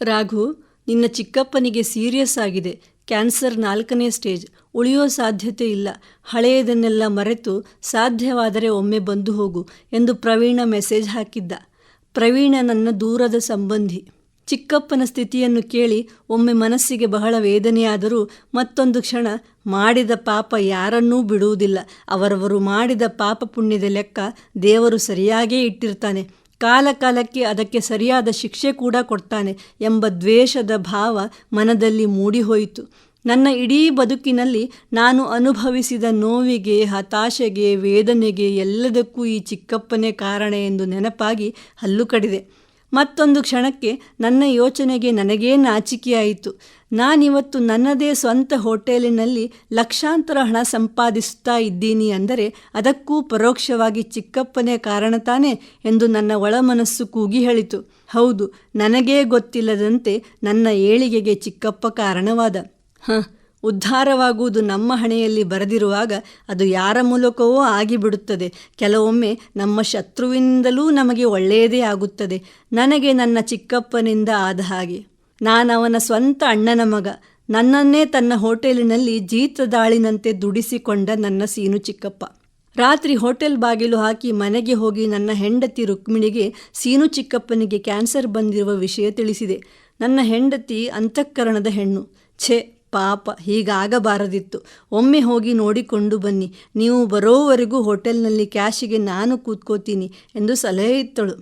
ರಾಘು, ನಿನ್ನ ಚಿಕ್ಕಪ್ಪನಿಗೆ ಸೀರಿಯಸ್ ಆಗಿದೆ. ಕ್ಯಾನ್ಸರ್ ನಾಲ್ಕನೇ ಸ್ಟೇಜ್. ಉಳಿಯೋ ಸಾಧ್ಯತೆ ಇಲ್ಲ. ಹಳೆಯದನ್ನೆಲ್ಲ ಮರೆತು ಸಾಧ್ಯವಾದರೆ ಒಮ್ಮೆ ಬಂದು ಹೋಗು ಎಂದು ಪ್ರವೀಣ ಮೆಸೇಜ್ ಹಾಕಿದ್ದ. ಪ್ರವೀಣ ನನ್ನ ದೂರದ ಸಂಬಂಧಿ. ಚಿಕ್ಕಪ್ಪನ ಸ್ಥಿತಿಯನ್ನು ಕೇಳಿ ಒಮ್ಮೆ ಮನಸ್ಸಿಗೆ ಬಹಳ ವೇದನೆಯಾದರೂ ಮತ್ತೊಂದು ಕ್ಷಣ ಮಾಡಿದ ಪಾಪ ಯಾರನ್ನೂ ಬಿಡುವುದಿಲ್ಲ. ಅವರವರು ಮಾಡಿದ ಪಾಪ ಪುಣ್ಯದ ಲೆಕ್ಕ ದೇವರು ಸರಿಯಾಗೇ ಇಟ್ಟಿರ್ತಾನೆ. ಕಾಲ ಕಾಲಕ್ಕೆ ಅದಕ್ಕೆ ಸರಿಯಾದ ಶಿಕ್ಷೆ ಕೂಡ ಕೊಡ್ತಾನೆ ಎಂಬ ದ್ವೇಷದ ಭಾವ ಮನದಲ್ಲಿ ಮೂಡಿಹೋಯಿತು. ನನ್ನ ಇಡೀ ಬದುಕಿನಲ್ಲಿ ನಾನು ಅನುಭವಿಸಿದ ನೋವಿಗೆ, ಹತಾಶೆಗೆ, ವೇದನೆಗೆ ಎಲ್ಲದಕ್ಕೂ ಈ ಚಿಕ್ಕಪ್ಪನೇ ಕಾರಣ ಎಂದು ನೆನಪಾಗಿ ಹಲ್ಲು ಕಡಿದೆ. ಮತ್ತೊಂದು ಕ್ಷಣಕ್ಕೆ ನನ್ನ ಯೋಚನೆಗೆ ನನಗೇ ನಾಚಿಕೆಯಾಯಿತು. ನಾನಿವತ್ತು ನನ್ನದೇ ಸ್ವಂತ ಹೋಟೆಲಿನಲ್ಲಿ ಲಕ್ಷಾಂತರ ಹಣ ಸಂಪಾದಿಸುತ್ತಾ ಇದ್ದೀನಿ ಅಂದರೆ ಅದಕ್ಕೂ ಪರೋಕ್ಷವಾಗಿ ಚಿಕ್ಕಪ್ಪನೇ ಕಾರಣ ತಾನೆ ಎಂದು ನನ್ನ ಒಳಮನಸ್ಸು ಕೂಗಿ ಹೇಳಿತು. ಹೌದು, ನನಗೇ ಗೊತ್ತಿಲ್ಲದಂತೆ ನನ್ನ ಏಳಿಗೆಗೆ ಚಿಕ್ಕಪ್ಪ ಕಾರಣವಾದ. ಹ ಉದ್ಧಾರವಾಗುವುದು ನಮ್ಮ ಹಣೆಯಲ್ಲಿ ಬರೆದಿರುವಾಗ ಅದು ಯಾರ ಮೂಲಕವೋ ಆಗಿಬಿಡುತ್ತದೆ. ಕೆಲವೊಮ್ಮೆ ನಮ್ಮ ಶತ್ರುವಿನಿಂದಲೂ ನಮಗೆ ಒಳ್ಳೆಯದೇ ಆಗುತ್ತದೆ. ನನಗೆ ನನ್ನ ಚಿಕ್ಕಪ್ಪನಿಂದ ಆದ ಹಾಗೆ. ನಾನವನ ಸ್ವಂತ ಅಣ್ಣನ ಮಗ. ನನ್ನನ್ನೇ ತನ್ನ ಹೋಟೆಲಿನಲ್ಲಿ ಜೀತದಾಳಿನಂತೆ ದುಡಿಸಿಕೊಂಡ ನನ್ನ ಸೀನು ಚಿಕ್ಕಪ್ಪ. ರಾತ್ರಿ ಹೋಟೆಲ್ ಬಾಗಿಲು ಹಾಕಿ ಮನೆಗೆ ಹೋಗಿ ನನ್ನ ಹೆಂಡತಿ ರುಕ್ಮಿಣಿಗೆ ಸೀನು ಚಿಕ್ಕಪ್ಪನಿಗೆ ಕ್ಯಾನ್ಸರ್ ಬಂದಿರುವ ವಿಷಯ ತಿಳಿಸಿದೆ. ನನ್ನ ಹೆಂಡತಿ ಅಂತಃಕರಣದ ಹೆಣ್ಣು. ಛೆ ಪಾಪ ಹೀಗಾಗಬಾರದಿತ್ತು. ಒಮ್ಮೆ ಹೋಗಿ ನೋಡಿಕೊಂಡು ಬನ್ನಿ. ನೀವು ಬರೋವರೆಗೂ ಹೋಟೆಲ್ನಲ್ಲಿ ಕ್ಯಾಶಿಗೆ ನಾನು ಕೂತ್ಕೋತೀನಿ ಎಂದು ಸಲಹೆ ಇತ್ತಳು.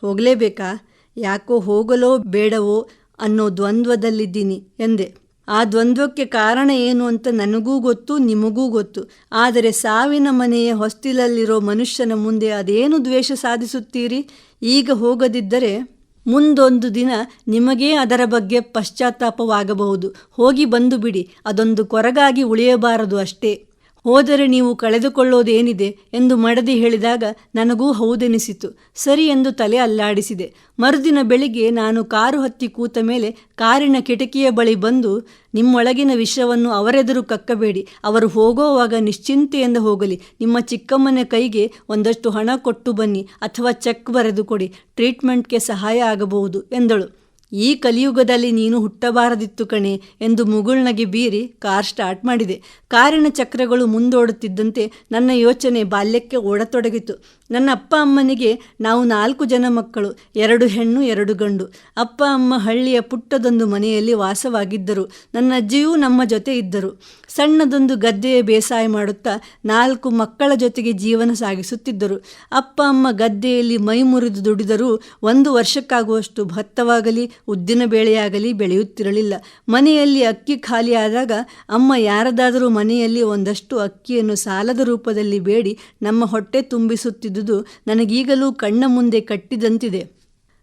ಹೋಗಲೇಬೇಕಾ? ಯಾಕೋ ಹೋಗಲೋ ಬೇಡವೋ ಅನ್ನೋ ದ್ವಂದ್ವದಲ್ಲಿದ್ದೀನಿ ಎಂದೆ. ಆ ದ್ವಂದ್ವಕ್ಕೆ ಕಾರಣ ಏನು ಅಂತ ನನಗೂ ಗೊತ್ತು, ನಿಮಗೂ ಗೊತ್ತು. ಆದರೆ ಸಾವಿನ ಮನೆಯ ಹೊಸ್ತಿಲಲ್ಲಿರೋ ಮನುಷ್ಯನ ಮುಂದೆ ಅದೇನು ದ್ವೇಷ ಸಾಧಿಸುತ್ತೀರಿ? ಈಗ ಹೋಗದಿದ್ದರೆ ಮುಂದೊಂದು ದಿನ ನಿಮಗೇ ಅದರ ಬಗ್ಗೆ ಪಶ್ಚಾತ್ತಾಪವಾಗಬಹುದು. ಹೋಗಿ ಬಂದು ಬಿಡಿ. ಅದೊಂದು ಕೊರಗಾಗಿ ಉಳಿಯಬಾರದು ಅಷ್ಟೇ. ಹೋದರೆ ನೀವು ಕಳೆದುಕೊಳ್ಳೋದೇನಿದೆ ಎಂದು ಮಡದಿ ಹೇಳಿದಾಗ ನನಗೂ ಹೌದೆನಿಸಿತು. ಸರಿ ಎಂದು ತಲೆ ಅಲ್ಲಾಡಿಸಿದೆ. ಮರುದಿನ ಬೆಳಿಗ್ಗೆ ನಾನು ಕಾರು ಹತ್ತಿ ಕೂತ ಮೇಲೆ ಕಾರಿನ ಕಿಟಕಿಯ ಬಳಿ ಬಂದು ನಿಮ್ಮೊಳಗಿನ ವಿಷವನ್ನು ಅವರೆದುರು ಕಕ್ಕಬೇಡಿ. ಅವರು ಹೋಗೋವಾಗ ನಿಶ್ಚಿಂತೆಯಿಂದ ಹೋಗಲಿ. ನಿಮ್ಮ ಚಿಕ್ಕಮ್ಮನ ಕೈಗೆ ಒಂದಷ್ಟು ಹಣ ಕೊಟ್ಟು ಬನ್ನಿ ಅಥವಾ ಚೆಕ್ ಬರೆದು ಕೊಡಿ ಟ್ರೀಟ್ಮೆಂಟ್ಗೆ ಸಹಾಯ ಆಗಬಹುದು ಎಂದಳು. ಈ ಕಲಿಯುಗದಲ್ಲಿ ನೀನು ಹುಟ್ಟಬಾರದಿತ್ತು ಕಣೆ ಎಂದು ಮುಗುಳ್ನಗೆ ಬೀರಿ ಕಾರ್ ಸ್ಟಾರ್ಟ್ ಮಾಡಿದೆ. ಕಾರಿನ ಚಕ್ರಗಳು ಮುಂದೋಡುತ್ತಿದ್ದಂತೆ ನನ್ನ ಯೋಚನೆ ಬಾಲ್ಯಕ್ಕೆ ಓಡತೊಡಗಿತು. ನನ್ನ ಅಪ್ಪ ಅಮ್ಮನಿಗೆ ನಾವು ನಾಲ್ಕು ಜನ ಮಕ್ಕಳು, ಎರಡು ಹೆಣ್ಣು, ಎರಡು ಗಂಡು. ಅಪ್ಪ, ಅಮ್ಮ ಹಳ್ಳಿಯ ಪುಟ್ಟದೊಂದು ಮನೆಯಲ್ಲಿ ವಾಸವಾಗಿದ್ದರು. ನನ್ನ ಅಜ್ಜಿಯೂ ನಮ್ಮ ಜೊತೆ ಇದ್ದರು. ಸಣ್ಣದೊಂದು ಗದ್ದೆಯ ಬೇಸಾಯ ಮಾಡುತ್ತಾ ನಾಲ್ಕು ಮಕ್ಕಳ ಜೊತೆಗೆ ಜೀವನ ಸಾಗಿಸುತ್ತಿದ್ದರು. ಅಪ್ಪ, ಅಮ್ಮ ಗದ್ದೆಯಲ್ಲಿ ಮೈ ಮುರಿದು ದುಡಿದರೂ ಒಂದು ವರ್ಷಕ್ಕಾಗುವಷ್ಟು ಭತ್ತವಾಗಲಿ, ಉದ್ದಿನ ಬೇಳೆಯಾಗಲಿ ಬೆಳೆಯುತ್ತಿರಲಿಲ್ಲ. ಮನೆಯಲ್ಲಿ ಅಕ್ಕಿ ಖಾಲಿಯಾದಾಗ ಅಮ್ಮ ಯಾರದಾದರೂ ಮನೆಯಲ್ಲಿ ಒಂದಷ್ಟು ಅಕ್ಕಿಯನ್ನು ಸಾಲದ ರೂಪದಲ್ಲಿ ಬೇಡಿ ನಮ್ಮ ಹೊಟ್ಟೆ ತುಂಬಿಸುತ್ತಿದ್ದುದು ನನಗೀಗಲೂ ಕಣ್ಣ ಮುಂದೆ ಕಟ್ಟಿದಂತಿದೆ.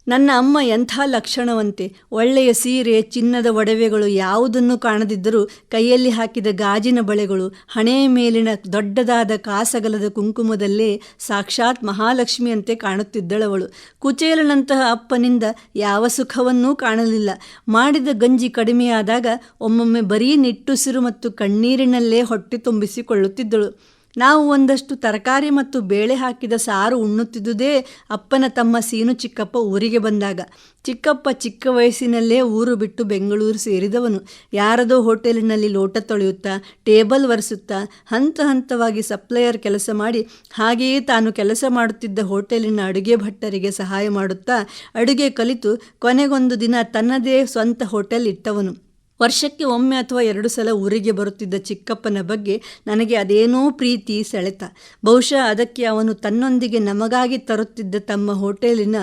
ನನ್ನ ಅಮ್ಮ ಎಂಥ ಲಕ್ಷಣವಂತೆ, ಒಳ್ಳೆಯ ಸೀರೆ, ಚಿನ್ನದ ಒಡವೆಗಳು ಯಾವುದನ್ನು ಕಾಣದಿದ್ದರೂ ಕೈಯಲ್ಲಿ ಹಾಕಿದ ಗಾಜಿನ ಬಳೆಗಳು, ಹಣೆಯ ಮೇಲಿನ ದೊಡ್ಡದಾದ ಕಾಸಗಲದ ಕುಂಕುಮದಲ್ಲೇ ಸಾಕ್ಷಾತ್ ಮಹಾಲಕ್ಷ್ಮಿಯಂತೆ ಕಾಣುತ್ತಿದ್ದಳವಳು. ಕುಚೇಲನಂತಹ ಅಪ್ಪನಿಂದ ಯಾವ ಸುಖವನ್ನೂ ಕಾಣಲಿಲ್ಲ. ಮಾಡಿದ ಗಂಜಿ ಕಡಿಮೆಯಾದಾಗ ಒಮ್ಮೊಮ್ಮೆ ಬರೀ ನಿಟ್ಟುಸಿರು ಮತ್ತು ಕಣ್ಣೀರಿನಲ್ಲೇ ಹೊಟ್ಟೆ ತುಂಬಿಸಿಕೊಳ್ಳುತ್ತಿದ್ದಳು. ನಾವು ಒಂದಷ್ಟು ತರಕಾರಿ ಮತ್ತು ಬೇಳೆ ಹಾಕಿದ ಸಾರು ಉಣ್ಣುತ್ತಿದ್ದುದೇ ಅಪ್ಪನ ತಮ್ಮ ಸೀನು ಚಿಕ್ಕಪ್ಪ ಊರಿಗೆ ಬಂದಾಗ. ಚಿಕ್ಕಪ್ಪ ಚಿಕ್ಕ ವಯಸ್ಸಿನಲ್ಲೇ ಊರು ಬಿಟ್ಟು ಬೆಂಗಳೂರು ಸೇರಿದವನು. ಯಾರದೋ ಹೋಟೆಲಿನಲ್ಲಿ ಲೋಟ ತೊಳೆಯುತ್ತಾ, ಟೇಬಲ್ ಒರೆಸುತ್ತಾ, ಹಂತ ಹಂತವಾಗಿ ಸಪ್ಲೈಯರ್ ಕೆಲಸ ಮಾಡಿ, ಹಾಗೆಯೇ ತಾನು ಕೆಲಸ ಮಾಡುತ್ತಿದ್ದ ಹೋಟೆಲಿನ ಅಡುಗೆ ಭಟ್ಟರಿಗೆ ಸಹಾಯ ಮಾಡುತ್ತಾ, ಅಡುಗೆ ಕಲಿತು ಕೊನೆಗೊಂದು ದಿನ ತನ್ನದೇ ಸ್ವಂತ ಹೋಟೆಲ್ ಇಟ್ಟವನು. ವರ್ಷಕ್ಕೆ ಒಮ್ಮೆ ಅಥವಾ ಎರಡು ಸಲ ಊರಿಗೆ ಬರುತ್ತಿದ್ದ ಚಿಕ್ಕಪ್ಪನ ಬಗ್ಗೆ ನನಗೆ ಅದೇನೋ ಪ್ರೀತಿ ಸೆಳೆತ. ಬಹುಶಃ ಅದಕ್ಕೆ ಅವನು ತನ್ನೊಂದಿಗೆ ನಮಗಾಗಿ ತರುತ್ತಿದ್ದ ತಮ್ಮ ಹೋಟೆಲಿನ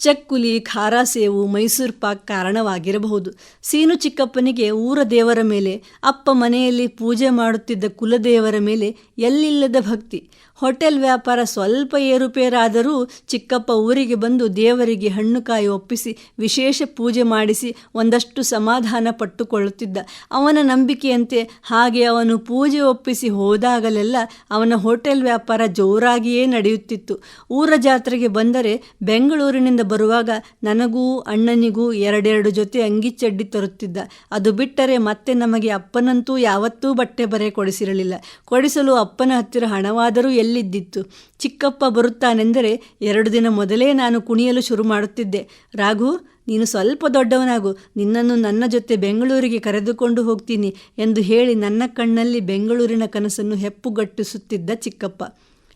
ಚಕ್ಕುಲಿ, ಖಾರ ಸೇವು, ಮೈಸೂರು ಪಾಕ್ ಕಾರಣವಾಗಿರಬಹುದು. ಸೀನು ಚಿಕ್ಕಪ್ಪನಿಗೆ ಊರ ದೇವರ ಮೇಲೆ, ಅಪ್ಪ ಮನೆಯಲ್ಲಿ ಪೂಜೆ ಮಾಡುತ್ತಿದ್ದ ಕುಲದೇವರ ಮೇಲೆ ಎಲ್ಲಿಲ್ಲದ ಭಕ್ತಿ. ಹೋಟೆಲ್ ವ್ಯಾಪಾರ ಸ್ವಲ್ಪ ಏರುಪೇರಾದರೂ ಚಿಕ್ಕಪ್ಪ ಊರಿಗೆ ಬಂದು ದೇವರಿಗೆ ಹಣ್ಣುಕಾಯಿ ಒಪ್ಪಿಸಿ, ವಿಶೇಷ ಪೂಜೆ ಮಾಡಿಸಿ ಒಂದಷ್ಟು ಸಮಾಧಾನ ಪಟ್ಟುಕೊಳ್ಳುತ್ತಿದ್ದ. ಅವನ ನಂಬಿಕೆಯಂತೆ ಹಾಗೆ ಅವನು ಪೂಜೆ ಒಪ್ಪಿಸಿ ಹೋದಾಗಲೆಲ್ಲ ಅವನ ಹೋಟೆಲ್ ವ್ಯಾಪಾರ ಜೋರಾಗಿಯೇ ನಡೆಯುತ್ತಿತ್ತು. ಊರ ಜಾತ್ರೆಗೆ ಬಂದರೆ ಬೆಂಗಳೂರಿನಿಂದ ಬರುವಾಗ ನನಗೂ ಅಣ್ಣನಿಗೂ ಎರಡೆರಡು ಜೊತೆ ಅಂಗಿ ಚಡ್ಡಿ ತರುತ್ತಿದ್ದ. ಅದು ಬಿಟ್ಟರೆ ಮತ್ತೆ ನಮಗೆ ಅಪ್ಪನಂತೂ ಯಾವತ್ತೂ ಬಟ್ಟೆ ಬರೆ ಕೊಡಿಸಿರಲಿಲ್ಲ. ಕೊಡಿಸಲು ಅಪ್ಪನ ಹತ್ತಿರ ಹಣವಾದರೂ ಎಲ್ಲಿದ್ದಿತ್ತು? ಚಿಕ್ಕಪ್ಪ ಬರುತ್ತಾನೆಂದರೆ ಎರಡು ದಿನ ಮೊದಲೇ ನಾನು ಕುಣಿಯಲು ಶುರು ಮಾಡುತ್ತಿದ್ದೆ. ರಾಘು, ನೀನು ಸ್ವಲ್ಪ ದೊಡ್ಡವನಾಗು. ನಿನ್ನನ್ನು ನನ್ನ ಜೊತೆ ಬೆಂಗಳೂರಿಗೆ ಕರೆದುಕೊಂಡು ಹೋಗ್ತೀನಿ ಎಂದು ಹೇಳಿ ನನ್ನ ಕಣ್ಣಲ್ಲಿ ಬೆಂಗಳೂರಿನ ಕನಸನ್ನು ಹೆಪ್ಪುಗಟ್ಟಿಸುತ್ತಿದ್ದ ಚಿಕ್ಕಪ್ಪ.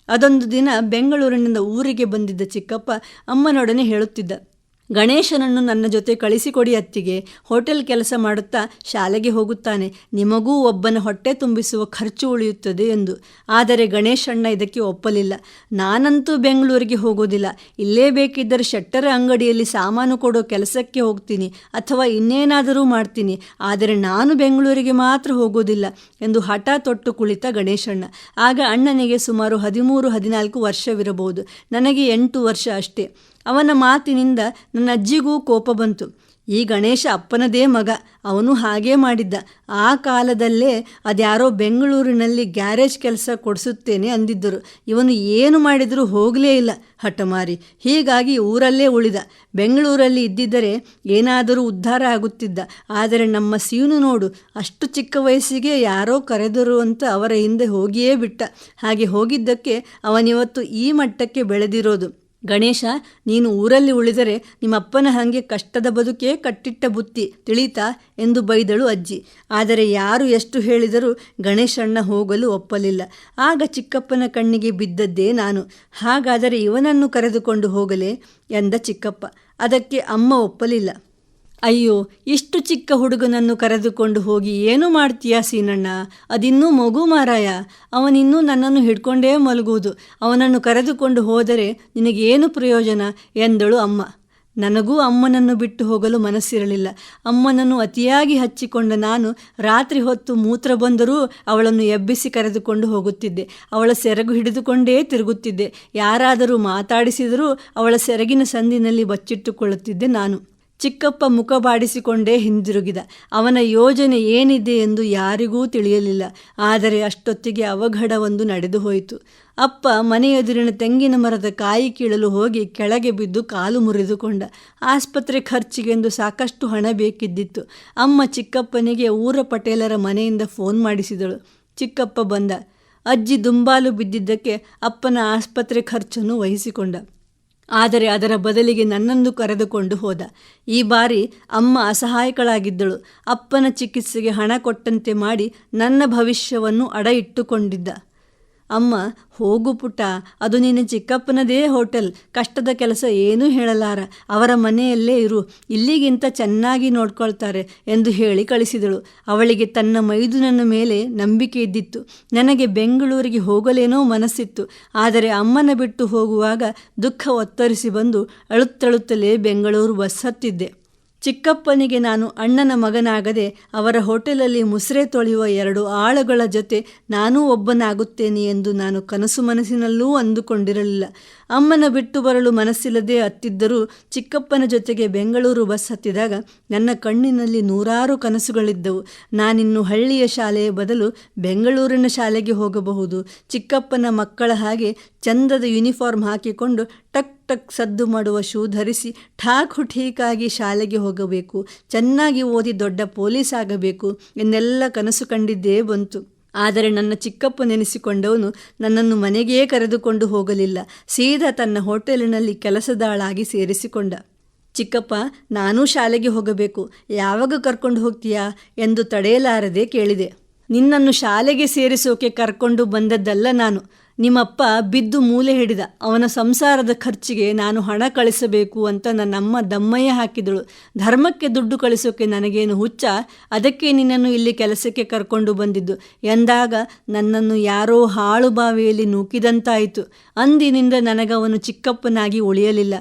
ಅದೊಂದು ದಿನ ಬೆಂಗಳೂರಿನಿಂದ ಊರಿಗೆ ಬಂದಿದ್ದ ಚಿಕ್ಕಪ್ಪ ಅಮ್ಮನೊಡನೆ ಹೇಳುತ್ತಿದ್ದ ಗಣೇಶನನ್ನು ನನ್ನ ಜೊತೆ ಕಳಿಸಿಕೊಡಿ ಅತ್ತಿಗೆ. ಹೋಟೆಲ್ ಕೆಲಸ ಮಾಡುತ್ತಾ ಶಾಲೆಗೆ ಹೋಗುತ್ತಾನೆ. ನಿಮಗೂ ಒಬ್ಬನ ಹೊಟ್ಟೆ ತುಂಬಿಸುವ ಖರ್ಚು ಉಳಿಯುತ್ತದೆ ಎಂದು. ಆದರೆ ಗಣೇಶಣ್ಣ ಇದಕ್ಕೆ ಒಪ್ಪಲಿಲ್ಲ. ನಾನಂತೂ ಬೆಂಗಳೂರಿಗೆ ಹೋಗೋದಿಲ್ಲ. ಇಲ್ಲೇ ಬೇಕಿದ್ದರೆ ಶೆಟ್ಟರ ಅಂಗಡಿಯಲ್ಲಿ ಸಾಮಾನು ಕೊಡೋ ಕೆಲಸಕ್ಕೆ ಹೋಗ್ತೀನಿ ಅಥವಾ ಇನ್ನೇನಾದರೂ ಮಾಡ್ತೀನಿ. ಆದರೆ ನಾನು ಬೆಂಗಳೂರಿಗೆ ಮಾತ್ರ ಹೋಗೋದಿಲ್ಲ ಎಂದು ಹಠ ತೊಟ್ಟು ಕುಳಿತ ಗಣೇಶಣ್ಣ ಆಗ ಅಣ್ಣನಿಗೆ ಸುಮಾರು ಹದಿಮೂರು, ಹದಿನಾಲ್ಕು ವರ್ಷವಿರಬಹುದು. ನನಗೆ ಎಂಟು ವರ್ಷ ಅಷ್ಟೇ. ಅವನ ಮಾತಿನಿಂದ ನನ್ನ ಅಜ್ಜಿಗೂ ಕೋಪ ಬಂತು. ಈ ಗಣೇಶ ಅಪ್ಪನದೇ ಮಗ. ಅವನು ಹಾಗೇ ಮಾಡಿದ್ದ. ಆ ಕಾಲದಲ್ಲೇ ಅದ್ಯಾರೋ ಬೆಂಗಳೂರಿನಲ್ಲಿ ಗ್ಯಾರೇಜ್ ಕೆಲಸ ಕೊಡಿಸುತ್ತೇನೆ ಅಂದಿದ್ದರು. ಇವನು ಏನು ಮಾಡಿದರೂ ಹೋಗಲೇ ಇಲ್ಲ. ಹಠಮಾರಿ. ಹೀಗಾಗಿ ಊರಲ್ಲೇ ಉಳಿದ. ಬೆಂಗಳೂರಲ್ಲಿ ಇದ್ದಿದ್ದರೆ ಏನಾದರೂ ಉದ್ಧಾರ ಆಗುತ್ತಿದ್ದ. ಆದರೆ ನಮ್ಮ ಸೀನು ನೋಡು. ಅಷ್ಟು ಚಿಕ್ಕ ವಯಸ್ಸಿಗೆ ಯಾರೋ ಕರೆದರು ಅಂತ ಅವರ ಹಿಂದೆ ಹೋಗಿಯೇ ಬಿಟ್ಟ. ಹಾಗೆ ಹೋಗಿದ್ದಕ್ಕೆ ಅವನಿವತ್ತು ಈ ಮಟ್ಟಕ್ಕೆ ಬೆಳೆದಿರೋದು. ಗಣೇಶ, ನೀನು ಊರಲ್ಲಿ ಉಳಿದರೆ ನಿಮ್ಮಪ್ಪನ ಹಾಗೆ ಕಷ್ಟದ ಬದುಕೇ ಕಟ್ಟಿಟ್ಟ ಬುತ್ತಿ, ತಿಳಿತಾ? ಎಂದು ಬೈದಳು ಅಜ್ಜಿ. ಆದರೆ ಯಾರು ಎಷ್ಟು ಹೇಳಿದರೂ ಗಣೇಶಣ್ಣ ಹೋಗಲು ಒಪ್ಪಲಿಲ್ಲ. ಆಗ ಚಿಕ್ಕಪ್ಪನ ಕಣ್ಣಿಗೆ ಬಿದ್ದದ್ದೇ ನಾನು. ಹಾಗಾದರೆ ಇವನನ್ನು ಕರೆದುಕೊಂಡು ಹೋಗಲೇ? ಎಂದ ಚಿಕ್ಕಪ್ಪ. ಅದಕ್ಕೆ ಅಮ್ಮ ಒಪ್ಪಲಿಲ್ಲ. ಅಯ್ಯೋ ಇಷ್ಟು ಚಿಕ್ಕ ಹುಡುಗನನ್ನು ಕರೆದುಕೊಂಡು ಹೋಗಿ ಏನು ಮಾಡ್ತೀಯಾ ಸೀನಣ್ಣ? ಅದಿನ್ನೂ ಮಗು ಮಾರಾಯ. ಅವನಿನ್ನೂ ನನ್ನನ್ನು ಹಿಡ್ಕೊಂಡೇ ಮಲಗುವುದು. ಅವನನ್ನು ಕರೆದುಕೊಂಡು ಹೋದರೆ ನಿನಗೇನು ಪ್ರಯೋಜನ? ಎಂದಳು ಅಮ್ಮ. ನನಗೂ ಅಮ್ಮನನ್ನು ಬಿಟ್ಟು ಹೋಗಲು ಮನಸ್ಸಿರಲಿಲ್ಲ. ಅಮ್ಮನನ್ನು ಅತಿಯಾಗಿ ಹಚ್ಚಿಕೊಂಡ ನಾನು ರಾತ್ರಿ ಹೊತ್ತು ಮೂತ್ರ ಬಂದರೂ ಅವಳನ್ನು ಎಬ್ಬಿಸಿ ಕರೆದುಕೊಂಡು ಹೋಗುತ್ತಿದ್ದೆ. ಅವಳ ಸೆರಗು ಹಿಡಿದುಕೊಂಡೇ ತಿರುಗುತ್ತಿದ್ದೆ. ಯಾರಾದರೂ ಮಾತಾಡಿಸಿದರೂ ಅವಳ ಸೆರಗಿನ ಸಂದಿನಲ್ಲಿ ಬಚ್ಚಿಟ್ಟುಕೊಳ್ಳುತ್ತಿದ್ದೆ ನಾನು. ಚಿಕ್ಕಪ್ಪ ಮುಖ ಬಾಡಿಸಿಕೊಂಡೇ ಹಿಂದಿರುಗಿದ. ಅವನ ಯೋಜನೆ ಏನಿದೆ ಎಂದು ಯಾರಿಗೂ ತಿಳಿಯಲಿಲ್ಲ. ಆದರೆ ಅಷ್ಟೊತ್ತಿಗೆ ಅವಘಡವೊಂದು ನಡೆದು ಹೋಯಿತು. ಅಪ್ಪ ಮನೆಯೆದುರಿನ ತೆಂಗಿನ ಮರದ ಕಾಯಿ ಕೀಳಲು ಹೋಗಿ ಕೆಳಗೆ ಬಿದ್ದು ಕಾಲು ಮುರಿದುಕೊಂಡ. ಆಸ್ಪತ್ರೆ ಖರ್ಚಿಗೆಂದು ಸಾಕಷ್ಟು ಹಣ ಬೇಕಿದ್ದಿತ್ತು. ಅಮ್ಮ ಚಿಕ್ಕಪ್ಪನಿಗೆ ಊರ ಪಟೇಲರ ಮನೆಯಿಂದ ಫೋನ್ ಮಾಡಿಸಿದಳು. ಚಿಕ್ಕಪ್ಪ ಬಂದ. ಅಜ್ಜಿ ದುಂಬಾಲು ಬಿದ್ದಿದ್ದಕ್ಕೆ ಅಪ್ಪನ ಆಸ್ಪತ್ರೆ ಖರ್ಚನ್ನು ವಹಿಸಿಕೊಂಡ. ಆದರೆ ಅದರ ಬದಲಿಗೆ ನನ್ನನ್ನು ಕರೆದುಕೊಂಡು ಹೋದ. ಈ ಬಾರಿ ಅಮ್ಮ ಅಸಹಾಯಕಳಾಗಿದ್ದಳು. ಅಪ್ಪನ ಚಿಕಿತ್ಸೆಗೆ ಹಣ ಕೊಟ್ಟಂತೆ ಮಾಡಿ ನನ್ನ ಭವಿಷ್ಯವನ್ನು ಅಡ ಇಟ್ಟುಕೊಂಡಿದ್ದ ಅಮ್ಮ, ಹೋಗು ಪುಟ್ಟ. ಅದು ನಿನ್ನ ಚಿಕ್ಕಪ್ಪನದೇ ಹೋಟೆಲ್. ಕಷ್ಟದ ಕೆಲಸ ಏನೂ ಹೇಳಲಾರ. ಅವರ ಮನೆಯಲ್ಲೇ ಇರು. ಇಲ್ಲಿಗಿಂತ ಚೆನ್ನಾಗಿ ನೋಡ್ಕೊಳ್ತಾರೆ ಎಂದು ಹೇಳಿ ಕಳಿಸಿದಳು. ಅವಳಿಗೆ ತನ್ನ ಮೈದುನನ ಮೇಲೆ ನಂಬಿಕೆ ಇದ್ದಿತ್ತು. ನನಗೆ ಬೆಂಗಳೂರಿಗೆ ಹೋಗಲೇನೋ ಮನಸ್ಸಿತ್ತು. ಆದರೆ ಅಮ್ಮನ ಬಿಟ್ಟು ಹೋಗುವಾಗ ದುಃಖ ಒತ್ತರಿಸಿ ಬಂದು ಅಳುತ್ತಳುತ್ತಲೇ ಬೆಂಗಳೂರು ಬಸ್ ಹತ್ತಿದ್ದೆ ಚಿಕ್ಕಪ್ಪನಿಗೆ ನಾನು ಅಣ್ಣನ ಮಗನಾಗದೆ ಅವರ ಹೋಟೆಲಲ್ಲಿ ಮುಸ್ರೆ ತೊಳೆಯುವ ಎರಡು ಆಳುಗಳ ಜೊತೆ ನಾನೂ ಒಬ್ಬನಾಗುತ್ತೇನೆ ಎಂದು ನಾನು ಕನಸು ಮನಸ್ಸಿನಲ್ಲೂ ಅಂದುಕೊಂಡಿರಲಿಲ್ಲ. ಅಮ್ಮನ ಬಿಟ್ಟು ಬರಲು ಮನಸ್ಸಿಲ್ಲದೆ ಹತ್ತಿದ್ದರೂ ಚಿಕ್ಕಪ್ಪನ ಜೊತೆಗೆ ಬೆಂಗಳೂರು ಬಸ್ ಹತ್ತಿದಾಗ ನನ್ನ ಕಣ್ಣಿನಲ್ಲಿ ನೂರಾರು ಕನಸುಗಳಿದ್ದವು. ನಾನಿನ್ನು ಹಳ್ಳಿಯ ಶಾಲೆಯ ಬದಲು ಬೆಂಗಳೂರಿನ ಶಾಲೆಗೆ ಹೋಗಬಹುದು. ಚಿಕ್ಕಪ್ಪನ ಮಕ್ಕಳ ಹಾಗೆ ಚಂದದ ಯೂನಿಫಾರ್ಮ್ ಹಾಕಿಕೊಂಡು ಟಕ್ ಟಕ್ ಸದ್ದು ಮಾಡುವ ಶೂ ಧರಿಸಿ ಠಾಕು ಠೀಕಾಗಿ ಶಾಲೆಗೆ ಹೋಗಬೇಕು, ಚೆನ್ನಾಗಿ ಓದಿ ದೊಡ್ಡ ಪೊಲೀಸ್ ಆಗಬೇಕು ಎನ್ನೆಲ್ಲ ಕನಸು ಕಂಡಿದ್ದೇ ಬಂತು. ಆದರೆ ನನ್ನ ಚಿಕ್ಕಪ್ಪ ನೆನೆಸಿಕೊಂಡವನು ನನ್ನನ್ನು ಮನೆಗೇ ಕರೆದುಕೊಂಡು ಹೋಗಲಿಲ್ಲ, ಸೀದಾ ತನ್ನ ಹೋಟೆಲಿನಲ್ಲಿ ಕೆಲಸದಾಳಾಗಿ ಸೇರಿಸಿಕೊಂಡ. ಚಿಕ್ಕಪ್ಪ, ನಾನೂ ಶಾಲೆಗೆ ಹೋಗಬೇಕು, ಯಾವಾಗ ಕರ್ಕೊಂಡು ಹೋಗ್ತೀಯಾ ಎಂದು ತಡೆಯಲಾರದೆ ಕೇಳಿದೆ. ನಿನ್ನನ್ನು ಶಾಲೆಗೆ ಸೇರಿಸೋಕೆ ಕರ್ಕೊಂಡು ಬಂದದ್ದಲ್ಲ ನಾನು ನಿಮ್ಮಪ್ಪ ಬಿದ್ದು ಮೂಲೆ ಹಿಡಿದ ಅವನ ಸಂಸಾರದ ಖರ್ಚಿಗೆ ನಾನು ಹಣ ಕಳಿಸಬೇಕು ಅಂತ ನನ್ನಮ್ಮ ದಮ್ಮಯ್ಯ ಹಾಕಿದಳು. ಧರ್ಮಕ್ಕೆ ದುಡ್ಡು ಕಳಿಸೋಕೆ ನನಗೇನು ಹುಚ್ಚ? ಅದಕ್ಕೆ ನಿನ್ನನ್ನು ಇಲ್ಲಿ ಕೆಲಸಕ್ಕೆ ಕರ್ಕೊಂಡು ಬಂದಿದ್ದು. ಎಂದಾಗ ನನ್ನನ್ನು ಯಾರೋ ಹಾಳು ಬಾವಿಯಲ್ಲಿ ನೂಕಿದಂತಾಯಿತು. ಅಂದಿನಿಂದ ನನಗವನು ಚಿಕ್ಕಪ್ಪನಾಗಿ ಉಳಿಯಲಿಲ್ಲ.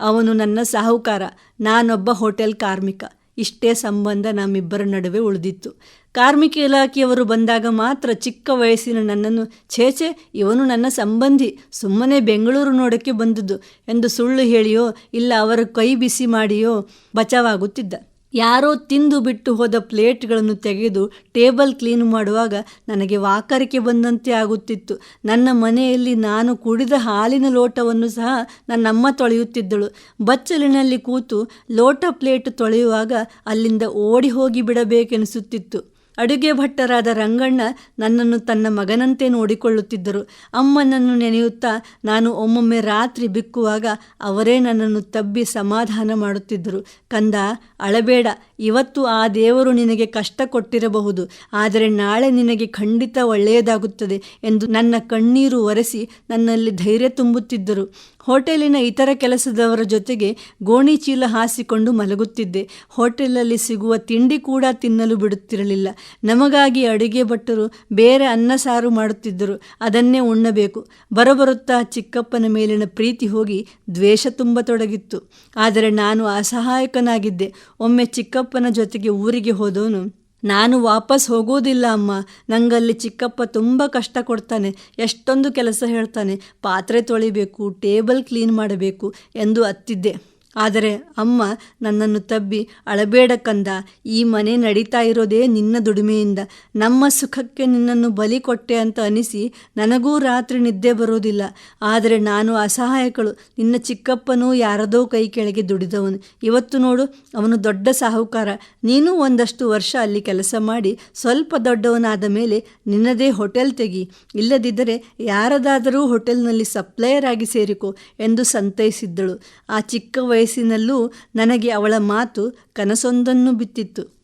ಅವನು ನನ್ನ ಸಾಹುಕಾರ. ನಾನೊಬ್ಬ ಹೋಟೆಲ್ ಕಾರ್ಮಿಕ. ಇಷ್ಟೇ ಸಂಬಂಧ ನಮ್ಮಿಬ್ಬರ ನಡುವೆ ಉಳಿದಿತ್ತು. ಕಾರ್ಮಿಕ ಇಲಾಖೆಯವರು ಬಂದಾಗ ಮಾತ್ರ ಚಿಕ್ಕ ವಯಸ್ಸಿನ ನನ್ನನ್ನು ಛೇಚೆ ಇವನು ನನ್ನ ಸಂಬಂಧಿ, ಸುಮ್ಮನೆ ಬೆಂಗಳೂರು ನೋಡೋಕ್ಕೆ ಬಂದದ್ದು ಎಂದು ಸುಳ್ಳು ಹೇಳಿಯೋ, ಇಲ್ಲ ಅವರ ಕೈ ಬಿಸಿ ಮಾಡಿಯೋ, ಬಚಾವಾಗುತ್ತಿದ್ದ. ಯಾರೋ ತಿಂದು ಬಿಟ್ಟು ಹೋದ ಪ್ಲೇಟ್ಗಳನ್ನು ತೆಗೆದು ಟೇಬಲ್ ಕ್ಲೀನ್ ಮಾಡುವಾಗ ನನಗೆ ವಾಕರಿಕೆ ಬಂದಂತೆ ಆಗುತ್ತಿತ್ತು. ನನ್ನ ಮನೆಯಲ್ಲಿ ನಾನು ಕುಡಿದ ಹಾಲಿನ ಲೋಟವನ್ನು ಸಹ ನನ್ನಮ್ಮ ತೊಳೆಯುತ್ತಿದ್ದಳು. ಬಚ್ಚಲಿನಲ್ಲಿ ಕೂತು ಲೋಟ ಪ್ಲೇಟ್ ತೊಳೆಯುವಾಗ ಅಲ್ಲಿಂದ ಓಡಿ ಹೋಗಿ ಬಿಡಬೇಕೆನಿಸುತ್ತಿತ್ತು. ಅಡುಗೆ ಭಟ್ಟರಾದ ರಂಗಣ್ಣ ನನ್ನನ್ನು ತನ್ನ ಮಗನಂತೆ ನೋಡಿಕೊಳ್ಳುತ್ತಿದ್ದರು. ಅಮ್ಮನನ್ನು ನೆನೆಯುತ್ತಾ ನಾನು ಒಮ್ಮೊಮ್ಮೆ ರಾತ್ರಿ ಬಿಕ್ಕುವಾಗ ಅವರೇ ನನ್ನನ್ನು ತಬ್ಬಿ ಸಮಾಧಾನ ಮಾಡುತ್ತಿದ್ದರು. ಕಂದ, ಅಳಬೇಡ, ಇವತ್ತು ಆ ದೇವರು ನಿನಗೆ ಕಷ್ಟ ಕೊಟ್ಟಿರಬಹುದು, ಆದರೆ ನಾಳೆ ನಿನಗೆ ಖಂಡಿತ ಒಳ್ಳೆಯದಾಗುತ್ತದೆ ಎಂದು ನನ್ನ ಕಣ್ಣೀರು ಒರೆಸಿ ನನ್ನಲ್ಲಿ ಧೈರ್ಯ ತುಂಬುತ್ತಿದ್ದರು. ಹೋಟೆಲಿನ ಇತರ ಕೆಲಸದವರ ಜೊತೆಗೆ ಗೋಣಿ ಚೀಲ ಹಾಸಿಕೊಂಡು ಮಲಗುತ್ತಿದ್ದೆ. ಹೋಟೆಲಲ್ಲಿ ಸಿಗುವ ತಿಂಡಿ ಕೂಡ ತಿನ್ನಲು ಬಿಡುತ್ತಿರಲಿಲ್ಲ. ನಮಗಾಗಿ ಅಡುಗೆ ಭಟ್ಟರು ಬೇರೆ ಅನ್ನ ಸಾರು ಮಾಡುತ್ತಿದ್ದರು, ಅದನ್ನೇ ಉಣ್ಣಬೇಕು. ಬರಬರುತ್ತಾ ಚಿಕ್ಕಪ್ಪನ ಮೇಲಿನ ಪ್ರೀತಿ ಹೋಗಿ ದ್ವೇಷ ತುಂಬತೊಡಗಿತ್ತು ಆದರೆ ನಾನು ಅಸಹಾಯಕನಾಗಿದ್ದೆ. ಒಮ್ಮೆ ಚಿಕ್ಕಪ್ಪನ ಜೊತೆಗೆ ಊರಿಗೆ ಹೋದವನು, ನಾನು ವಾಪಸ್ ಹೋಗೋದಿಲ್ಲ ಅಮ್ಮ. ನಂಗಲ್ಲಿ ಚಿಕ್ಕಪ್ಪ ತುಂಬ ಕಷ್ಟ ಕೊಡ್ತಾನೆ. ಎಷ್ಟೊಂದು ಕೆಲಸ ಹೇಳ್ತಾನೆ. ಪಾತ್ರೆ ತೊಳಿಬೇಕು, ಟೇಬಲ್ ಕ್ಲೀನ್ ಮಾಡಬೇಕು ಎಂದು ಅತ್ತಿದ್ದೆ. ಆದರೆ ಅಮ್ಮ ನನ್ನನ್ನು ತಬ್ಬಿ ಅಳಬೇಡ ಕಂದ, ಈ ಮನೆ ನಡೀತಾ ಇರೋದೇ ನಿನ್ನ ದುಡಿಮೆಯಿಂದ. ನಮ್ಮ ಸುಖಕ್ಕೆ ನಿನ್ನನ್ನು ಬಲಿ ಕೊಟ್ಟೆ ಅಂತ ಅನಿಸಿ ನನಗೂ ರಾತ್ರಿ ನಿದ್ದೆ ಬರೋದಿಲ್ಲ. ಆದರೆ ನಾನು ಅಸಹಾಯಕಳು. ನಿನ್ನ ಚಿಕ್ಕಪ್ಪನೂ ಯಾರದೋ ಕೈ ಕೆಳಗೆ ದುಡಿದವನು. ಇವತ್ತು ನೋಡು, ಅವನು ದೊಡ್ಡ ಸಾಹುಕಾರ. ನೀನು ಒಂದಷ್ಟು ವರ್ಷ ಅಲ್ಲಿ ಕೆಲಸ ಮಾಡಿ ಸ್ವಲ್ಪ ದೊಡ್ಡವನಾದ ಮೇಲೆ ನಿನ್ನದೇ ಹೋಟೆಲ್ ತೆಗಿ. ಇಲ್ಲದಿದ್ದರೆ ಯಾರದಾದರೂ ಹೋಟೆಲ್ನಲ್ಲಿ ಸಪ್ಲೈಯರ್ ಆಗಿ ಸೇರಿಕೋ ಎಂದು ಸಂತೈಸಿದ್ದಳು. ಆ ಚಿಕ್ಕ ವಯಸ್ಸಿನಲ್ಲೂ ನನಗೆ ಅವಳ ಮಾತು ಕನಸೊಂದನ್ನು ಬಿತ್ತಿತ್ತು.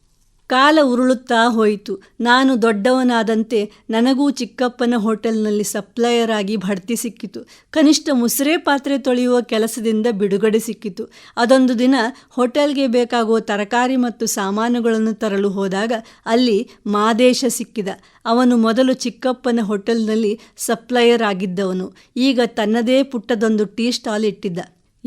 ಕಾಲ ಉರುಳುತ್ತಾ ಹೋಯಿತು. ನಾನು ದೊಡ್ಡವನಾದಂತೆ ನನಗೂ ಚಿಕ್ಕಪ್ಪನ ಹೋಟೆಲ್ನಲ್ಲಿ ಸಪ್ಲೈಯರ್ ಆಗಿ ಬಡ್ತಿ ಸಿಕ್ಕಿತು. ಕನಿಷ್ಠ ಮುಸುರೆ ಪಾತ್ರೆ ತೊಳೆಯುವ ಕೆಲಸದಿಂದ ಬಿಡುಗಡೆ ಸಿಕ್ಕಿತು. ಅದೊಂದು ದಿನ ಹೋಟೆಲ್ಗೆ ಬೇಕಾಗುವ ತರಕಾರಿ ಮತ್ತು ಸಾಮಾನುಗಳನ್ನು ತರಲು ಹೋದಾಗ ಅಲ್ಲಿ ಮಾದೇಶ ಸಿಕ್ಕಿದ. ಅವನು ಮೊದಲು ಚಿಕ್ಕಪ್ಪನ ಹೋಟೆಲ್ನಲ್ಲಿ ಸಪ್ಲೈಯರ್ ಆಗಿದ್ದವನು. ಈಗ ತನ್ನದೇ ಪುಟ್ಟದೊಂದು ಟೀ ಸ್ಟಾಲ್ ಇಟ್ಟಿದ್ದ.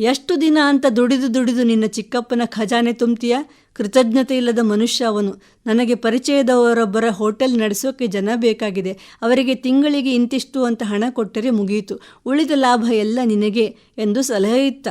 ಎಷ್ಟು ದಿನ ಅಂತ ದುಡಿದು ದುಡಿದು ನಿನ್ನ ಚಿಕ್ಕಪ್ಪನ ಖಜಾನೆ ತುಂಬ್ತೀಯ? ಕೃತಜ್ಞತೆ ಇಲ್ಲದ ಮನುಷ್ಯ ಅವನು. ನನಗೆ ಪರಿಚಯದವರೊಬ್ಬರ ಹೋಟೆಲ್ ನಡೆಸೋಕೆ ಜನ ಬೇಕಾಗಿದೆ. ಅವರಿಗೆ ತಿಂಗಳಿಗೆ ಇಂತಿಷ್ಟು ಅಂತ ಹಣ ಕೊಟ್ಟರೆ ಮುಗಿಯಿತು ಉಳಿದ ಲಾಭ ಎಲ್ಲ ನಿನಗೆ ಎಂದು ಸಲಹೆ ಇತ್ತ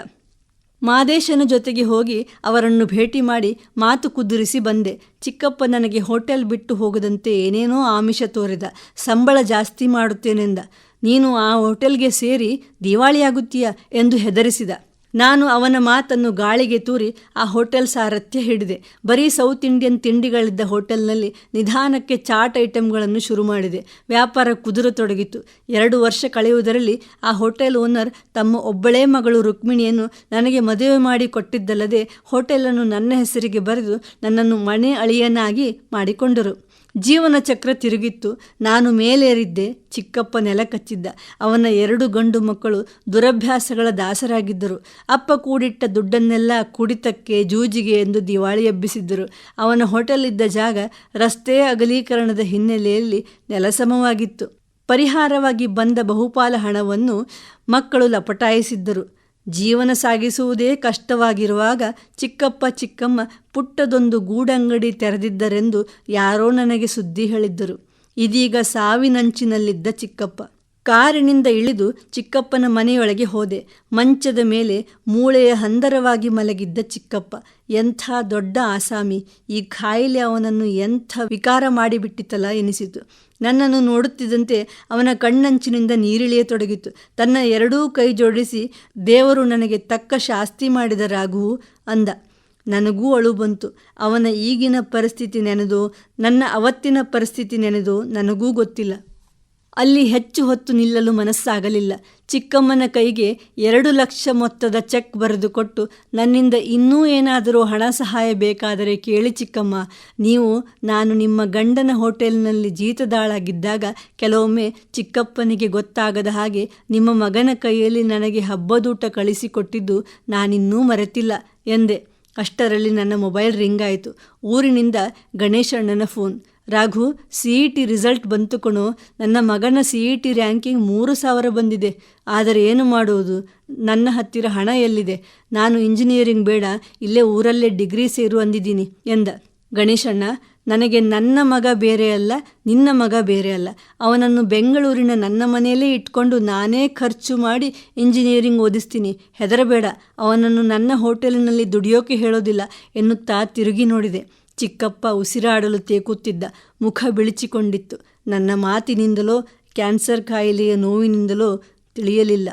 ಮಾದೇಶನ ಜೊತೆಗೆ ಹೋಗಿ ಅವರನ್ನು ಭೇಟಿ ಮಾಡಿ ಮಾತು ಕುದುರಿಸಿ ಬಂದೆ. ಚಿಕ್ಕಪ್ಪ ನನಗೆ ಹೋಟೆಲ್ ಬಿಟ್ಟು ಹೋಗದಂತೆ ಏನೇನೋ ಆಮಿಷ ತೋರಿದ. ಸಂಬಳ ಜಾಸ್ತಿ ಮಾಡುತ್ತೇನೆಂದ. ನೀನು ಆ ಹೋಟೆಲ್ಗೆ ಸೇರಿ ದಿವಾಳಿಯಾಗುತ್ತೀಯ? ಎಂದು ಹೆದರಿಸಿದ. ನಾನು ಅವನ ಮಾತನ್ನು ಗಾಳಿಗೆ ತೂರಿ ಆ ಹೋಟೆಲ್ ಸಾರಥ್ಯ ಹಿಡಿದೆ. ಬರೀ ಸೌತ್ ಇಂಡಿಯನ್ ತಿಂಡಿಗಳಿದ್ದ ಹೋಟೆಲ್ನಲ್ಲಿ ನಿಧಾನಕ್ಕೆ ಚಾಟ್ ಐಟಮ್ಗಳನ್ನು ಶುರು ಮಾಡಿದೆ. ವ್ಯಾಪಾರ ಕುದುರತೊಡಗಿತು. ಎರಡು ವರ್ಷ ಕಳೆಯುವುದರಲ್ಲಿ ಆ ಹೋಟೆಲ್ ಓನರ್ ತಮ್ಮ ಒಬ್ಬಳೇ ಮಗಳು ರುಕ್ಮಿಣಿಯನ್ನು ನನಗೆ ಮದುವೆ ಮಾಡಿ ಕೊಟ್ಟಿದ್ದಲ್ಲದೆ ಹೋಟೆಲನ್ನು ನನ್ನ ಹೆಸರಿಗೆ ಬರೆದು ನನ್ನನ್ನು ಮನೆ ಅಳಿಯನಾಗಿ ಮಾಡಿಕೊಂಡರು. ಜೀವನ ಚಕ್ರ ತಿರುಗಿತ್ತು. ನಾನು ಮೇಲೇರಿದ್ದೆ. ಚಿಕ್ಕಪ್ಪ ನೆಲ ಕಚ್ಚಿದ್ದ. ಅವನ ಎರಡು ಗಂಡು ಮಕ್ಕಳು ದುರಭ್ಯಾಸಗಳ ದಾಸರಾಗಿದ್ದರು. ಅಪ್ಪ ಕೂಡಿಟ್ಟ ದುಡ್ಡನ್ನೆಲ್ಲ ಕುಡಿತಕ್ಕೆ ಜೂಜಿಗೆ ಎಂದು ದಿವಾಳಿ ಎಬ್ಬಿಸಿದ್ದರು. ಅವನ ಹೋಟೆಲ್ ಇದ್ದ ಜಾಗ ರಸ್ತೆ ಅಗಲೀಕರಣದ ಹಿನ್ನೆಲೆಯಲ್ಲಿ ನೆಲಸಮವಾಗಿತ್ತು. ಪರಿಹಾರವಾಗಿ ಬಂದ ಬಹುಪಾಲ ಹಣವನ್ನು ಮಕ್ಕಳು ಲಪಟಾಯಿಸಿದ್ದರು. ಜೀವನ ಸಾಗಿಸುವುದೇ ಕಷ್ಟವಾಗಿರುವಾಗ ಚಿಕ್ಕಪ್ಪ ಚಿಕ್ಕಮ್ಮ ಪುಟ್ಟದೊಂದು ಗೂಡಂಗಡಿ ತೆರೆದಿದ್ದರೆಂದು ಯಾರೋ ನನಗೆ ಸುದ್ದಿ ಹೇಳಿದ್ದರು. ಇದೀಗ ಸಾವಿನಂಚಿನಲ್ಲಿದ್ದ ಚಿಕ್ಕಪ್ಪ. ಕಾರಿನಿಂದ ಇಳಿದು ಚಿಕ್ಕಪ್ಪನ ಮನೆಯೊಳಗೆ ಹೋದೆ. ಮಂಚದ ಮೇಲೆ ಮೂಳೆಯ ಹಂದರವಾಗಿ ಮಲಗಿದ್ದ ಚಿಕ್ಕಪ್ಪ, ಎಂಥ ದೊಡ್ಡ ಆಸಾಮಿ, ಈ ಖಾಯಿಲೆ ಅವನನ್ನು ಎಂಥ ವಿಕಾರ ಮಾಡಿಬಿಟ್ಟಿತಲ್ಲ ಎನಿಸಿತು. ನನ್ನನ್ನು ನೋಡುತ್ತಿದ್ದಂತೆ ಅವನ ಕಣ್ಣಂಚಿನಿಂದ ನೀರಿಳಿಯತೊಡಗಿತು ತನ್ನ ಎರಡೂ ಕೈ ಜೋಡಿಸಿ, ದೇವರು ನನಗೆ ತಕ್ಕ ಶಾಸ್ತಿ ಮಾಡಿದ ರಾಘು ಅಂದ. ನನಗೂ ಅಳು ಬಂತು. ಅವನ ಈಗಿನ ಪರಿಸ್ಥಿತಿ ನೆನೆದೋ, ನನ್ನ ಅವತ್ತಿನ ಪರಿಸ್ಥಿತಿ ನೆನೆದೋ ನನಗೂ ಗೊತ್ತಿಲ್ಲ. ಅಲ್ಲಿ ಹೆಚ್ಚು ಹೊತ್ತು ನಿಲ್ಲಲು ಮನಸ್ಸಾಗಲಿಲ್ಲ. ಚಿಕ್ಕಮ್ಮನ ಕೈಗೆ ಎರಡು ಲಕ್ಷ ಮೊತ್ತದ ಚೆಕ್ ಬರೆದು ಕೊಟ್ಟು, ನನ್ನಿಂದ ಇನ್ನೂ ಏನಾದರೂ ಹಣ ಸಹಾಯ ಬೇಕಾದರೆ ಕೇಳಿ ಚಿಕ್ಕಮ್ಮ. ನೀವು, ನಾನು ನಿಮ್ಮ ಗಂಡನ ಹೋಟೆಲ್ನಲ್ಲಿ ಜೀತದಾಳಾಗಿದ್ದಾಗ ಕೆಲವೊಮ್ಮೆ ಚಿಕ್ಕಪ್ಪನಿಗೆ ಗೊತ್ತಾಗದ ಹಾಗೆ ನಿಮ್ಮ ಮಗನ ಕೈಯಲ್ಲಿ ನನಗೆ ಹಬ್ಬದೂಟ ಕಳಿಸಿಕೊಟ್ಟಿದ್ದು ನಾನಿನ್ನೂ ಮರೆತಿಲ್ಲ ಎಂದೆ. ಅಷ್ಟರಲ್ಲಿ ನನ್ನ ಮೊಬೈಲ್ ರಿಂಗ್ ಆಯಿತು. ಊರಿನಿಂದ ಗಣೇಶಣ್ಣನ phone. Raghu C E T result ಬಂತು ನನ್ನ ಮಗನ ಸಿ ಇ ಟಿ ರ್ಯಾಂಕಿಂಗ್ ಮೂರು ಸಾವಿರ ಬಂದಿದೆ. ಆದರೆ ಏನು ಮಾಡುವುದು ನನ್ನ ಹತ್ತಿರ ಹಣ ಎಲ್ಲಿದೆ? ನಾನು ಇಂಜಿನಿಯರಿಂಗ್ ಬೇಡ, ಇಲ್ಲೇ ಊರಲ್ಲೇ ಡಿಗ್ರಿ ಸೇರು ಅಂದಿದ್ದೀನಿ ಎಂದ. ಗಣೇಶಣ್ಣ, ನನಗೆ ನನ್ನ ಮಗ ಬೇರೆ ಅಲ್ಲ, ನಿನ್ನ ಮಗ ಬೇರೆ ಅಲ್ಲ. ಅವನನ್ನು ಬೆಂಗಳೂರಿನ ನನ್ನ ಮನೆಯಲ್ಲೇ ಇಟ್ಕೊಂಡು ನಾನೇ ಖರ್ಚು ಮಾಡಿ ಇಂಜಿನಿಯರಿಂಗ್ ಓದಿಸ್ತೀನಿ. ಹೆದರಬೇಡ, ಅವನನ್ನು ನನ್ನ ಹೋಟೆಲಿನಲ್ಲಿ ದುಡಿಯೋಕೆ ಹೇಳೋದಿಲ್ಲ ಎನ್ನುತ್ತಾ ತಿರುಗಿ ನೋಡಿದೆ. ಚಿಕ್ಕಪ್ಪ ಉಸಿರಾಡಲು ತೇಕುತ್ತಿದ್ದ ಮುಖ ಬಿಳಿಚಿಕೊಂಡಿತ್ತು. ನನ್ನ ಮಾತಿನಿಂದಲೋ ಕ್ಯಾನ್ಸರ್ ಕಾಯಿಲೆಯ ನೋವಿನಿಂದಲೋ ತಿಳಿಯಲಿಲ್ಲ.